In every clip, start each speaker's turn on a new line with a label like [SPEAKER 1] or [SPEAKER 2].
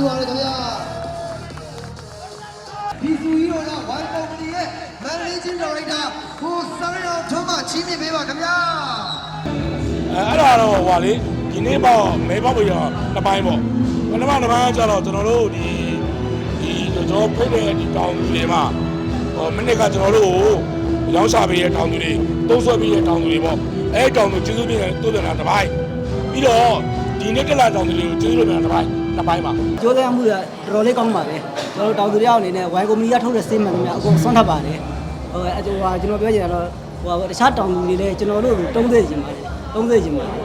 [SPEAKER 1] ပြုပါရခင်ဗျာဒီစုကြီးတော်ကဝိုင်းကုမ္ပဏီရဲ့ managing director ကိုစမ်းရောထွန်းမချီးမြှင့်ပေးပါခင်ဗျာ
[SPEAKER 2] အဲအဲ့ဒါတော့ဟွာလေဒီနေ့ပေါ့မဲပေါက်ပြီးတော့တစ်ပိုင်းပေါ့ပထမတစ်ပိုင်းကကျတော့ကျွန်တော်တို့ဒီဒီကျွန်တော်ဖိတ်တဲ့ဒီတောင်သူတွေမှာဟိုမိနစ်ကကျွန်တော်တို့ကိုရောင်းချပေးတဲ့တောင်သူတွေသုံးဆွဲပေးတဲ့တောင်သူတွေပေါ့အဲတောင်သူကျေးဇူးပြင်တဲ့တိုးပြန်တာတစ်ပိုင်းပြီးတော့ဒီနေ့တက်လာတောင်သူတွေကိုကျေးဇူးလိုပြန်တာတစ်ပိုင်း တစ်ပိုင်းပါ
[SPEAKER 3] ကြိုးစားမှုကတော်တော်လေးကောင်းပါပဲကျွန်တော်တို့တောင်သူတယောက်အနေနဲ့ဝိုင်ကုမ္ပဏီကထုတ်တဲ့စေးမှန်များအကုန်ဆွမ်းထပ်ပါတယ်ဟိုအဲဟိုဟာကျွန်တော်ပြောချင်တာတော့ဟိုဟာတခြားတောင်သူတွေလည်းကျွန်တော်တို့တုံးသေးခြင်းပါတယ်တုံးသေးခြင်းပါတယ်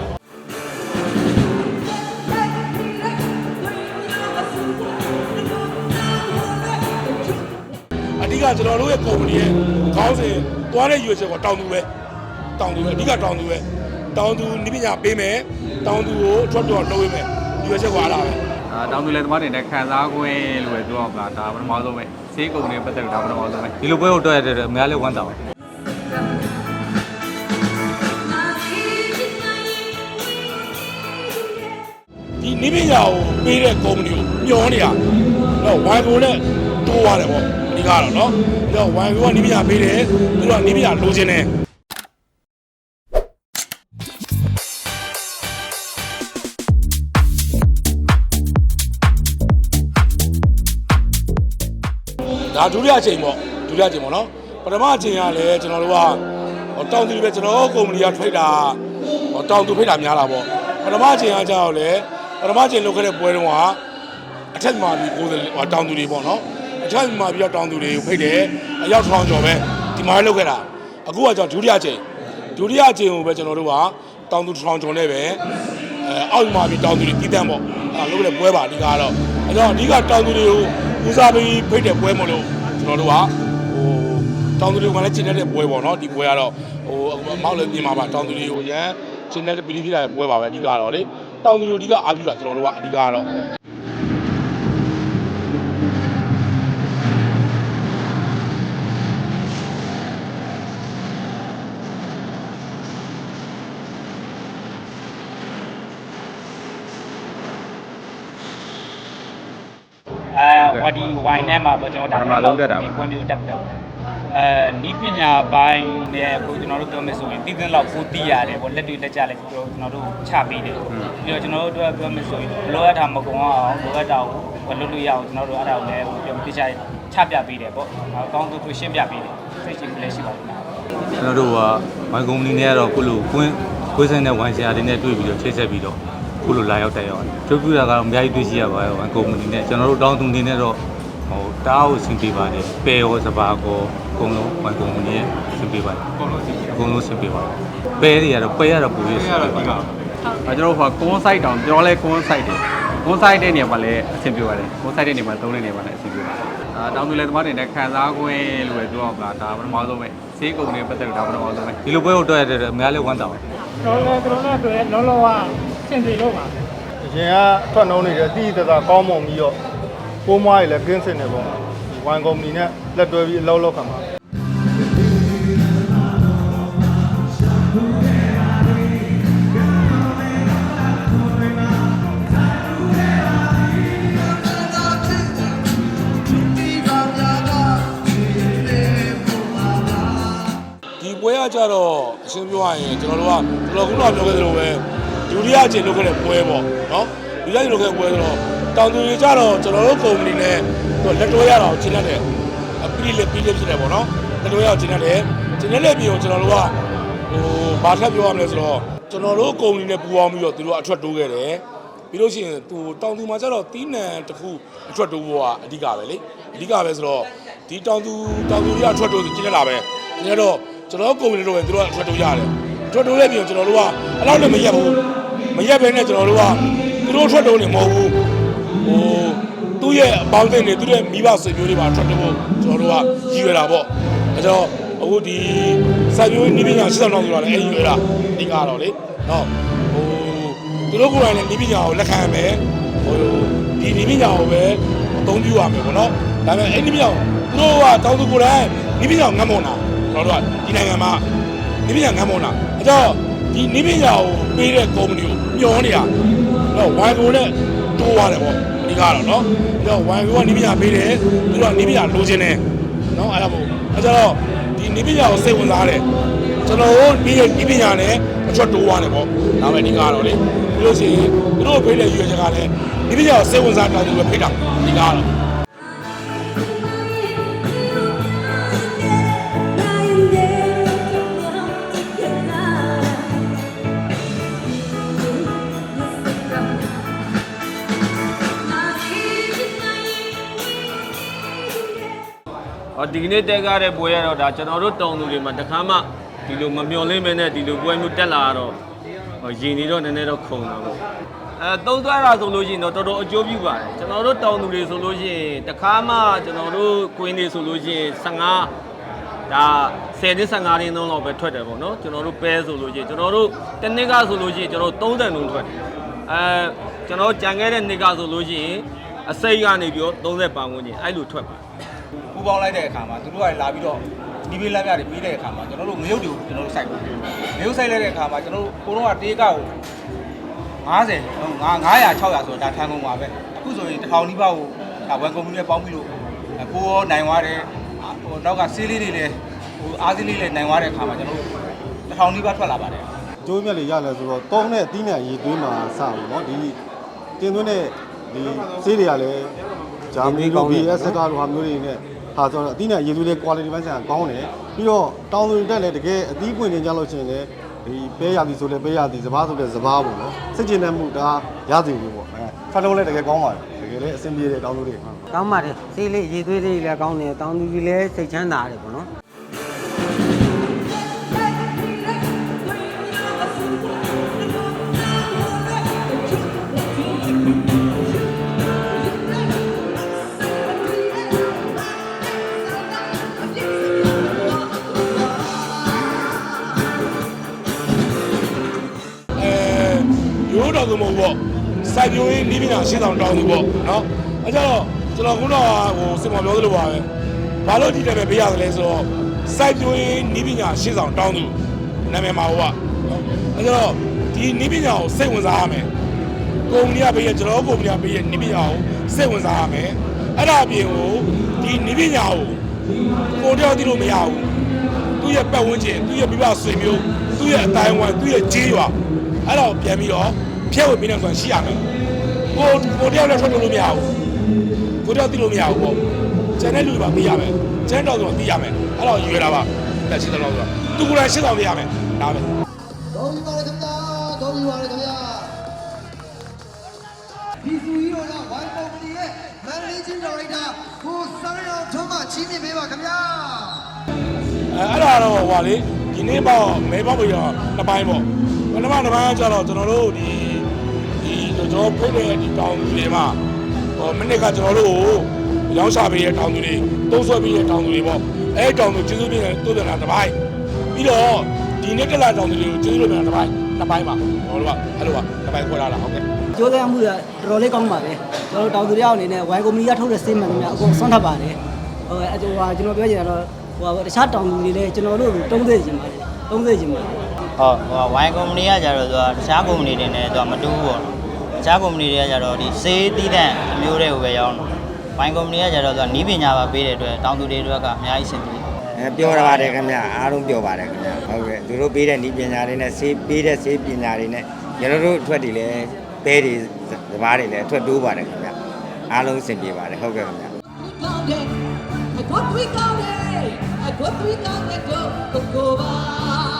[SPEAKER 2] အဓိကကျွန်တော်တို့ရဲ့ကုမ္ပဏီရဲ့ခေါင်းစဉ်သွားတဲ့ရွေးချယ်ကတောင်သူပဲတောင်သူပဲအဓိကတောင်သူပဲတောင်သူနိပညာပေးမယ်တောင်သူကိုအထွတ်တော်လုပ်ပေးမယ်ရွေးချယ်ကအားလာပဲ
[SPEAKER 4] အာ တောင်သူလည်းသမားတွေနဲ့ခံစား권လို့ပဲပြောအောင်ပါဒါပထမဆုံးပဲဈေးကုန်တွေပတ်သက်လို့ဒါပထမဆုံးပဲဒီလိုပွဲကိုတွေ့ရတဲ့အများလေးဝမ်းသာပါ
[SPEAKER 2] ဒီနိပညာကိုပေးတဲ့ကုမ္ပဏီကိုညှောနေတာတော့ဝိုင်ကိုနဲ့တိုးရတယ်ပေါ့အဓိကတော့နော်ပြီးတော့ဝိုင်ကိုကနိပညာပေးတယ်သူကနိပညာလိုချင်တယ် ဒါဒုတိယအချိန်ပေါ့ဒုတိယအချိန်ပေါ့နော်ပထမအချိန်ကလည်းကျွန်တော်တို့ကဟိုတောင်သူပဲကျွန်တော်ကုမ္ပဏီကဖိတ်တာဟိုတောင်သူဖိတ်တာများတာပေါ့ပထမအချိန်ကကြောက်လေပထမအချိန်လုပ်ခဲ့တဲ့ပွဲတုန်းကအထက်မှာပြီးကိုယ်ဟိုတောင်သူတွေပေါ့နော်အထက်မှာပြီးတော့တောင်သူတွေကိုဖိတ်တယ်အယောက်ထောင်ကျော်ပဲဒီမှာလုပ်ခဲ့တာအခုကကျွန်တော်ဒုတိယအချိန်ဒုတိယအချိန်ကိုပဲကျွန်တော်တို့ကတောင်သူထောင်ကျော်နဲ့ပဲအဲအောက်မှာပြီးတောင်သူတွေတီးတန်းပေါ့အဲလုပ်ခဲ့တဲ့ပွဲပါအဓိကတော့အဲတော့အဓိကတောင်သူတွေကို ဦးစားပေးဖိတ်တဲ့ပွဲမလို့ကျွန်တော်တို့ကဟိုတောင်သူတွေကလည်းကျင်းတဲ့ပွဲပေါ့နော်ဒီပွဲကတော့ဟိုအမောက်လည်းပြင်ပါပါတောင်သူတွေကိုရန်ကျင်းတဲ့ပီတိဖြစ်တဲ့ပွဲပါပဲအဓိကတော့လေတောင်သူတွေအဓိကအားပြုတာကျွန်တော်တို့ကအဓိကတော့
[SPEAKER 5] ဝါဒီဝိုင်ထဲမှာပေါ့ကျွန်တော်ဒါ
[SPEAKER 4] ပထမဆုံးတက်တာပါ
[SPEAKER 5] ကွန်ပျူတာတက်တာအဲနီးပညာပိုင်းနဲ့ကိုကျွန်တော်တို့ပြောမယ်ဆိုရင်တည်တဲ့လောက်ကိုတည်ရတယ်ပေါ့လက်တွေလက်ကြလည်းကျွန်တော်တို့ချပေးတယ်ပြီးတော့ကျွန်တော်တို့ပြောမယ်ဆိုရင်လိုအပ်တာမကုံအောင်လိုအပ်တာကိုလွတ်လို့ရအောင်ကျွန်တော်တို့အဲ့ဒါကိုလည်းပြောပြချချပြပေးတယ်ပေါ့အကောင်းဆုံးသူရှင်းပြပေးတယ်သိချင်လည်းရှိပါတယ်
[SPEAKER 4] ကျွန်တော်တို့ကဝိုင်ကုမ္ပဏီနဲ့ကတော့ခုလိုကွင်းကွင်းစင်တဲ့ဝိုင်ဆရာတွေနဲ့တွေ့ပြီးတော့ချိတ်ဆက်ပြီးတော့ခုလိုလာရောက်တက်ရောက်တယ်သူပြတာကတော့အများကြီးတွေ့ရှိရပါတယ်ဝိုင်ကုမ္ပဏီနဲ့ကျွန်တော်တို့တောင်းသူနေနဲ့တော့ ဟိုတားကိုဆင်ပေးပါတယ်ပယ်ရောစပါကောအကုန်လုံးဝိုင်ကုမ္ပဏီရဲ့ဆင်ပေးပါတယ်အကုန်လုံးဆင်ပေးအကုန်လုံးဆင်ပေးပါတယ်ပယ်တွေကတော့ပယ်ရတော့ပူရဆင်ပေးပါတယ်
[SPEAKER 6] အဲကျွန်တော်တို့ဟိုကွန်ဆိုင်တောင်ပြောလဲကွန်ဆိုင်တယ်ကွန်ဆိုင်တဲ့နေရာမှာလည်းအဆင်ပြေပါတယ်ကွန်ဆိုင်တဲ့နေရာမှာသုံးတဲ့နေရာမှာလည်းအဆင်ပြေပါတယ်အာတောင်သူလည်းသမားတွေနဲ့ခံစား권လို့ပဲပြောအောင်ပါဒါပထမဆုံးပဲဈေးကုန်တွေပတ်သက်လို့ဒါပထမဆုံးပဲ
[SPEAKER 4] ဒီလိုပွဲကိုတွေ့ရတဲ့အများလေးဝမ်းသာပါ
[SPEAKER 7] တော်လည်းသူတို့နဲ့တွေ့လုံးလုံးကစင်စီလို့ပါ
[SPEAKER 8] အရင်ကထွက်နှုံးနေတယ်တိတိတသာကောင်းမွန်ပြီးတော့ ပိုးမွားတွေလည်းကင်းစင်နေပေါ့ဒီဝိုင်ကုမ္ပဏီနဲ့လက်တွဲပြီးအလုပ်လုပ်ခံပါ
[SPEAKER 2] ဒီပွဲကကြတော့အရှင်းပြောရရင်ကျွန်တော်တို့ကကျွန်တော်ခုနပြောခဲ့သလိုပဲဒုတိယအချိန်လုပ်ခဲ့တဲ့ပွဲပေါ့နော်ဒုတိယအချိန်လုပ်ခဲ့တဲ့ပွဲဆိုတော့ တောင်သူတွေကြတော့ကျွန်တော်တို့ကုမ္ပဏီနဲ့လက်တွဲရတာကိုရှင်းတတ်တယ်အပီးလေးပီးလေးဖြစ်တယ်ပေါ့နော်လက်တွဲရအောင်ရှင်းတတ်တယ်ရှင်းတဲ့လက်ပြီးတော့ကျွန်တော်တို့ကဟိုဘာထပ်ပြောရမလဲဆိုတော့ကျွန်တော်တို့ကုမ္ပဏီနဲ့ပူးပေါင်းပြီးတော့သူတို့အထွက်တိုးခဲ့တယ်ပြီးလို့ရှိရင်သူတောင်သူမှာကျတော့တီးနံတစ်ခုအထွက်တိုးဖို့ကအဓိကပဲလေအဓိကပဲဆိုတော့ဒီတောင်သူတောင်သူတွေကအထွက်တိုးဆိုကျင်းနေတာပဲကျင်းတော့ကျွန်တော်ကုမ္ပဏီတို့ပဲသူတို့ကအထွက်တိုးရတယ်ထွက်တိုးတဲ့ပြင်ကျွန်တော်တို့ကအဲ့လောက်လည်းမရက်ဘူးမရက်ဘဲနဲ့ကျွန်တော်တို့ကသူတို့ထွက်တိုးနေမဟုတ်ဘူး ဟိုသူ့ရဲ့အပေါင်းအသင်းတွေသူ့ရဲ့မိဘဆွေမျိုးတွေပါထွက်တိုးဖို့ကျွန်တော်တို့ကရည်ရွယ်တာပေါ့အဲတော့အခုဒီစိုက်ပျိုးနေပညာ80တောင်ဆိုတာလည်းအဲ့ဒီရွယ်တာအဓိကတော့လေနော်ဟိုသူတို့ကိုယ်တိုင်လည်းဒီပညာကိုလက်ခံရမယ်ဟိုဒီဒီပညာကိုပဲအသုံးပြုရမယ်ပေါ့နော်ဒါပေမဲ့အဲ့ဒီပညာကိုသူတို့ကတောင်းသူကိုယ်တိုင်ဒီပညာကိုငတ်မွန်တာကျွန်တော်တို့ကဒီနိုင်ငံမှာဒီပညာငတ်မွန်တာအဲတော့ဒီဒီပညာကိုပေးတဲ့ကုမ္ပဏီကိုညှောနေတာတော့ဝိုင်ကိုနဲ့တိုးသွားတယ်ပေါ့ အဓိကတော့နော်ပြီးတော့ဝိုင်ကိုကနီးပညာပေးတယ်ပြီးတော့နီးပညာလိုချင်တယ်နော်အဲ့ဒါမို့အဲ့ကြတော့ဒီနီးပညာကိုစိတ်ဝင်စားတယ်ကျွန်တော်တို့ဒီနီးပညာနဲ့အချွတ်တိုးသွားတယ်ပေါ့ဒါပဲအဓိကတော့လေပြီးလို့ရှိရင်သူတို့ဖေးတဲ့ရွေးချက်ကလည်းနီးပညာကိုစိတ်ဝင်စားတာသူပဲဖေးတာအဓိကတော့
[SPEAKER 9] ဟောဒီကနေ့တက်ကားတဲ့ပွဲရတော့ဒါကျွန်တော်တို့တုံသူတွေမှာတခါမှဒီလိုမမျော်လင့်မဲနဲ့ဒီလိုပွဲမျိုးတက်လာတော့ဟောရင်နေတော့နည်းနည်းတော့ခုံတာပေါ့အဲသုံးသွားတာဆိုလို့ရှိရင်တော့တော်တော်အကျိုးပြုပါတယ်ကျွန်တော်တို့တုံသူတွေဆိုလို့ရှိရင်တခါမှကျွန်တော်တို့ကွင်းတွေဆိုလို့ရှိရင်15ဒါ10နှစ်15နှစ်လုံးလောက်ပဲထွက်တယ်ပေါ့နော်ကျွန်တော်တို့ပဲဆိုလို့ရှိရင်ကျွန်တော်တို့တစ်နှစ်ကဆိုလို့ရှိရင်ကျွန်တော်တို့30လုံးထွက်တယ်အဲကျွန်တော်ကြံခဲ့တဲ့နှစ်ကဆိုလို့ရှိရင်အစိတ်ကနေပြီးတော့30ပန်းဝန်းကျင်အဲ့လိုထွက်ပါတယ်
[SPEAKER 10] ပူပေါင်းလိုက်တဲ့အခါမှာသူတို့ကလာပြီးတော့ဒီပေးလမ်းပြတွေပြီးတဲ့အခါမှာကျွန်တော်တို့ငရုတ်တွေကိုကျွန်တော်တို့စိုက်ပါတယ်ငရုတ်စိုက်လိုက်တဲ့အခါမှာကျွန်တော်တို့ကိုတော့ကတေးကောက်50 900 600ဆိုတာဒါထန်ကုန်ပါပဲအခုဆိုရင်တစ်ထောင်နီးပါးကိုဒါဝန်ကုမ္ပဏီနဲ့ပေါင်းပြီးလို့ကိုရောနိုင်သွားတယ်ဟိုနောက်ကဆေးလေးတွေလည်းဟိုအားသေးလေးလည်းနိုင်သွားတဲ့အခါမှာကျွန်တော်တို့တစ်ထောင်နီးပါးထွက်လာပါတယ်
[SPEAKER 8] ကျိုးမြက်လေးရလဲဆိုတော့တုံးတဲ့အသီးနဲ့ရေသွေးမှာစဘူးเนาะဒီတင်သွင်းတဲ့ဒီဆေးတွေကလည်းဂျာမနီလို BS ကလိုဟာမျိုးတွေနဲ့ ဟာဆိုတော့အသီးနဲ့ရေသွေးလေး quality ပိုင်းဆိုင်ကောင်းတယ်ပြီးတော့တောင်သူတွေတက်လည်းတကယ်အသီးပွင့်နေကြလို့ရှိရင်လည်းဒီပဲရသည်ဆိုလည်းပဲရသည်စပားဆိုလည်းစပားပေါ့နော်စစ်ကျင်တဲ့မှုဒါရသည်ဘူးပေါ့အဲဖတ်လုံးလည်းတကယ်ကောင်းပါတယ်တကယ်လည်းအဆင်ပြေတယ်တောင်သူတွေ
[SPEAKER 3] ကောင်းပါတယ်ဆေးလေးရေသွေးလေးလည်းကောင်းတယ်တောင်သူကြီးလည်းစိတ်ချမ်းသာတယ်ပေါ့နော်
[SPEAKER 2] ရိုးတော်သူမဟုတ်ပေါ့စိုက်ပျိုးရေးနီးပညာရှင်းဆောင်တောင်းသူပေါ့နော်အဲကြတော့ကျွန်တော်ခုနကဟိုစင်မော်ပြောသလိုပါပဲဘာလို့ဒီတက်ပဲပေးရတယ်လဲဆိုတော့စိုက်ပျိုးရေးနီးပညာရှင်းဆောင်တောင်းသူနာမည်မှာဟိုကနော်အဲကြတော့ဒီနီးပညာကိုစိတ်ဝင်စားရမယ်ကုမ္ပဏီကပေးရကျွန်တော်ကုမ္ပဏီကပေးရနီးပညာကိုစိတ်ဝင်စားရမယ်အဲ့ဒါအပြင်ကိုဒီနီးပညာကိုကိုယ်တယောက်သိလို့မရဘူးသူ့ရဲ့ပတ်ဝန်းကျင်သူ့ရဲ့မိဘဆွေမျိုးသူ့ရဲ့အတိုင်းအဝိုင်းသူ့ရဲ့ကြေးရွာအဲ့ဒါကိုပြန်ပြီးတော့ ဖြည့်ဝေပေးနေဆိုတာရှိရမယ်ကိုကိုတယောက်လည်းထွက်လို့မရဘူးကိုတယောက်သိလို့မရဘူးပေါ့ကျန်တဲ့လူတွေပါသိရမယ်ကျန်တော့ဆိုသိရမယ်အဲ့တော့ရွေးတာပါတက်ရှိတယ်လို့ဆိုတာသူကိုယ်တိုင်ရှင်းဆောင်ပြရမယ်ဒါပဲ
[SPEAKER 1] ဂုဏ်ယူပါတယ်ခင်ဗျာဂုဏ်ယူပါတယ်ခင်ဗျာဒီစုကြီးတို့ကဝိုင်းကုမ္ပဏီရဲ့ managing director ကိုစန်းရောင်ထွန်းမှချီးမြှင့်ပေးပါခင်ဗျာ
[SPEAKER 2] အဲအဲ့ဒါတော့ဟိုလေဒီနေ့ပေါ့မဲပေါက်ပြီးတော့နှစ်ပိုင်းပေါ့ပထမတစ်ပိုင်းကကျတော့ကျွန်တော်တို့ဒီဒီ ကျွန်တော်ဖိတ်တဲ့ဒီတောင်တွေမှာဟိုမနစ်ကကျွန်တော်တို့ကိုရောင်းချပေးတဲ့တောင်သူတွေသုံးဆွဲပေးတဲ့တောင်သူတွေပေါ့အဲတောင်သူကျေးဇူးပြင်တိုးတယ်လားတစ်ပိုင်းပြီးတော့ဒီနေ့တက်လာတောင်သူတွေကိုကျေးဇူးလိုပြန်တစ်ပိုင်းနှစ်ပိုင်းပါကျွန်တော်တို့ကအဲ့လိုပါတစ်ပိုင်းခွဲလာတာဟုတ်ကဲ့
[SPEAKER 3] ကြိုးစားမှုကတော်တော်လေးကောင်းပါတယ်ကျွန်တော်တို့တောင်သူတယောက်အနေနဲ့ဝိုင်ကုမ္ပဏီကထုတ်တဲ့ဆေးမှန်တွေများအကုန်ဆွမ်းထပ်ပါတယ်ဟိုအကျိုးဟာကျွန်တော်ပြောချင်တာတော့ဟိုတခြားတောင်သူတွေလည်းကျွန်တော်တို့တုံးသေးခြင်းပါတယ်တုံးသေးခြင်းပါတယ်
[SPEAKER 11] ဟုတ်ဟိုဝိုင်းကုမ္ပဏီကကြတော့သူကတခြားကုမ္ပဏီတွေနဲ့သူကမတူဘူးပေါ့နော်တ ခြားကုမ္ပဏီတွေကကြတော့ဒီစေးတီးတဲ့အမျိုးတွေကိုပဲရောင်းတော့ဝိုင်းကုမ္ပဏီကကြတော့သူကနီးပညာပါပေးတဲ့အတွက်တောင်သူတွေတွေကအများကြီးအဆင်ပြေ
[SPEAKER 12] အဲပြောရပါတယ်ခင်ဗျအားလုံးပြောပါတယ်ခင်ဗျဟုတ်ကဲ့သူတို့ပေးတဲ့ဤပညာတွေနဲ့စေးပေးတဲ့စေးပညာတွေနဲ့ကျွန်တော်တို့အထွက်တွေလည်းပဲတွေစဘာတွေလည်းအထွက်တိုးပါတယ်ခင်ဗျအားလုံးအဆင်ပြေပါတယ်ဟုတ်ကဲ့ခင်ဗျ
[SPEAKER 13] I got three got it. I got three got it. Go, go, go, ba. I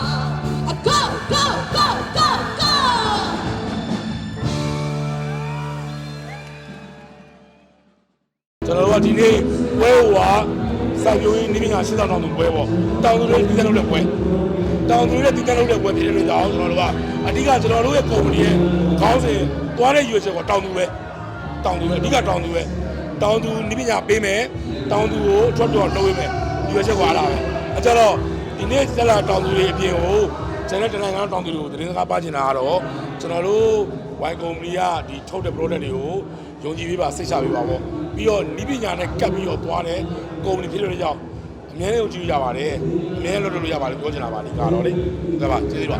[SPEAKER 2] စိုက်ပျိုးရေးနိပညာရှင်းဆောင်တောင်သူပွဲပေါ့တောင်သူတွေတည်တဲ့လုပ်တဲ့ပွဲတောင်သူတွေတည်တဲ့လုပ်တဲ့ပွဲဖြစ်တဲ့အတွက်ကြောင့်ကျွန်တော်တို့ကအဓိကကျွန်တော်တို့ရဲ့ကုမ္ပဏီရဲ့ခေါင်းစဉ်သွားတဲ့ရွေးချယ်ကတောင်သူပဲတောင်သူပဲအဓိကတောင်သူပဲတောင်သူနိပညာပေးမယ်တောင်သူကိုအထွက်တော်လုပ်ပေးမယ်ရွေးချယ်ကအားလာပဲအဲကြတော့ဒီနေ့ဆက်လာတောင်သူတွေအပြင်ကိုကျွန်တော်တနင်္ဂနွေတောင်သူတွေကိုသတင်းစကားပါချင်တာကတော့ကျွန်တော်တို့ဝိုင်ကုမ္ပဏီကဒီထုတ်တဲ့ product တွေကို ယုံကြည်ပေးပါစိတ်ချပေးပါပေါ့ပြီးတော့ဤပညာနဲ့ကပ်ပြီးတော့သွားတယ်ကုမ္ပဏီဖြစ်လို့ကြောင့်အများကြီးကိုကြည့်ရပါတယ်အများကြီးလုပ်လို့ရပါတယ်ပြောချင်တာပါဒီကတော့လေဟုတ်ကဲ့ပါကျေးဇူးပါ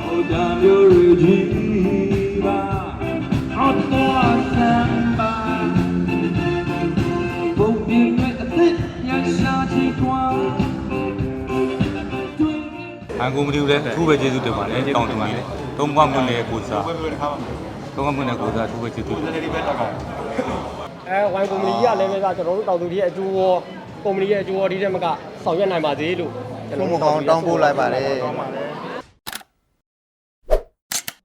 [SPEAKER 9] ဟုတ်တာမျိုးရကြီးပါဟုတ်
[SPEAKER 4] တော့ဆမ်ပါဘုံပြင်းမဲ့အသက်ရရှာချီကွာဟန်ကုန်မတီးဘူးလဲအခုပဲကျေးဇူးတင်ပါတယ်တောင်းတင်ပါတယ်တုံးကောင်းမြို့နယ်ကိုစား တုံးပေါင်းမြို့နယ်ကိုစားအထူးပဲကျေးဇူးတင်ပါတယ်
[SPEAKER 14] အဲဝိုင်ကုမ္ပဏီကြီးကလည်းပဲကကျွန်တော်တို့တောင်သူတွေရဲ့အကျိုးရောကုမ္ပဏီရဲ့အကျိုးရောဒီတက်မကဆောင်ရွက်နိုင်ပါသေးလို့ကျွန်တော်တို့တောင်းပို့လိုက်ပါတယ်